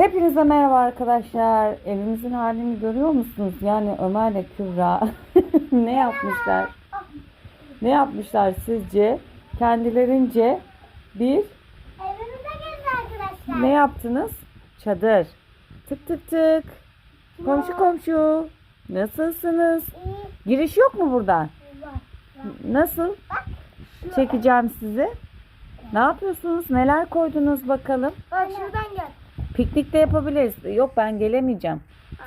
Hepinize merhaba arkadaşlar. Evimizin halini görüyor musunuz? Yani Ömer ile Kübra ne yapmışlar? Ne yapmışlar sizce? Kendilerince bir Evimize gelin arkadaşlar. ne yaptınız? Çadır. Tık tık tık. Komşu komşu. Nasılsınız? İyi Giriş yok mu buradan? Nasıl? Çekeceğim sizi. Ne yapıyorsunuz? Neler koydunuz bakalım? Bak şuradan gel. Piknik de yapabiliriz. Yok ben gelemeyeceğim.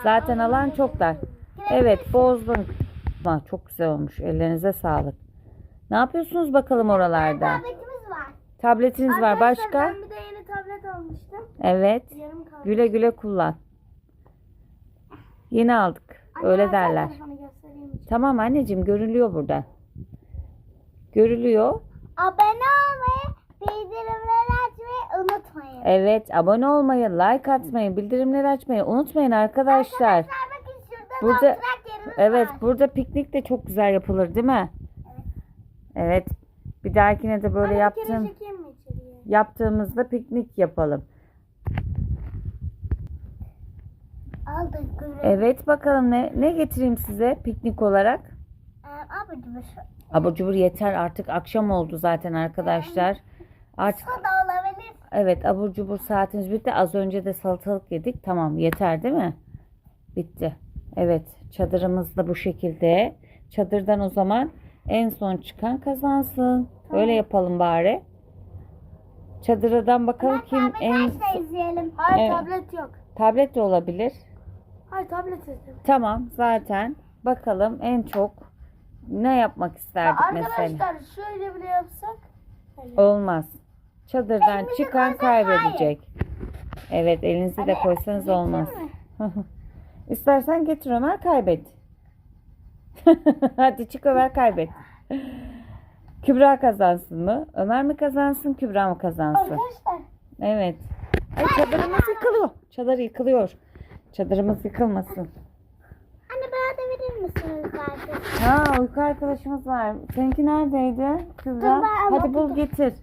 Zaten alan çok dar. Evet bozdum. Ha, çok güzel olmuş. Ellerinize sağlık. Ne yapıyorsunuz bakalım oralarda? Tabletimiz var. Tabletiniz var. Arkadaşlar, Başka? Ben bir de yeni tablet almıştım. Evet. Yarım kaldı. Güle güle kullan. Yeni aldık. Anne, Öyle ben derler. telefonu göstereyim. Tamam anneciğim görülüyor burada. Görülüyor. Abone olmayı. Evet abone olmayı, like atmayı, bildirimleri açmayı unutmayın arkadaşlar. Arkadaşlar bakın şurada Burada- Evet var. burada piknik de çok güzel yapılır değil mi? Evet. Bir dahakine de böyle yaptığım yaptığımızda piknik yapalım. Aldık. Evet bakalım ne ne getireyim size piknik olarak? Ee, dur şu. Abur cubur yeter artık akşam oldu zaten arkadaşlar. Artık Soda. Evet abur cubur saatimiz bitti. Az önce de salatalık yedik. Tamam yeter değil mi? Bitti. Evet çadırımız da bu şekilde. Çadırdan o zaman en son çıkan kazansın. Öyle yapalım bari. Çadırdan bakalım kim en izleyelim. Hayır Evet. tablet yok. tablet de olabilir. Hayır tablet izleyelim. Tamam zaten bakalım en çok ne yapmak isterdik mesela. Arkadaşlar şöyle bile yapsak. Olmaz. Çadırdan Elimizi çıkan koysak kaybedecek. Evet elinizi de koysanız getir olmaz. mi? İstersen getir Ömer kaybet. Hadi çık Ömer kaybet. Kübra kazansın mı? Ömer mi kazansın Kübra mı kazansın? Arkadaşlar Evet. Ay çadırımız yıkılıyor. Çadır yıkılıyor. Çadırımız yıkılmasın. anne bana da verir misiniz belki? Ha uyku arkadaşımız var. Seninki neredeydi Kübra? Dur, ben Hadi bul getir.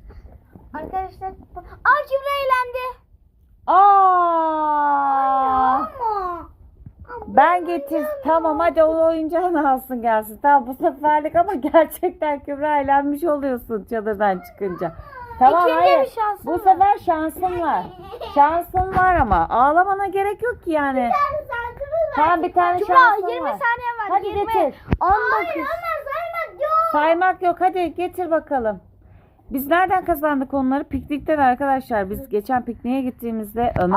Arkadaşlar Aa Kübra eğlendi. Aa! Ama. Ben getir. Tamam hadi o oyuncağını alsın gelsin. Tamam bu seferlik ama gerçekten Kübra eğlenmiş oluyorsun çadırdan çıkınca. Tamam İkinci hayır. bir şansım Bu var. sefer şansın var. Şansın var ama ağlamana gerek yok ki yani. Bir tane saatimiz var. Tamam bir tane Kübra şansın 20 var. saniye var. Hadi 20. getir. 19. Hayır ama saymak yok. Saymak yok hadi getir bakalım. Biz nereden kazandık onları? Piknikten arkadaşlar. Biz geçen pikniğe gittiğimizde Ömer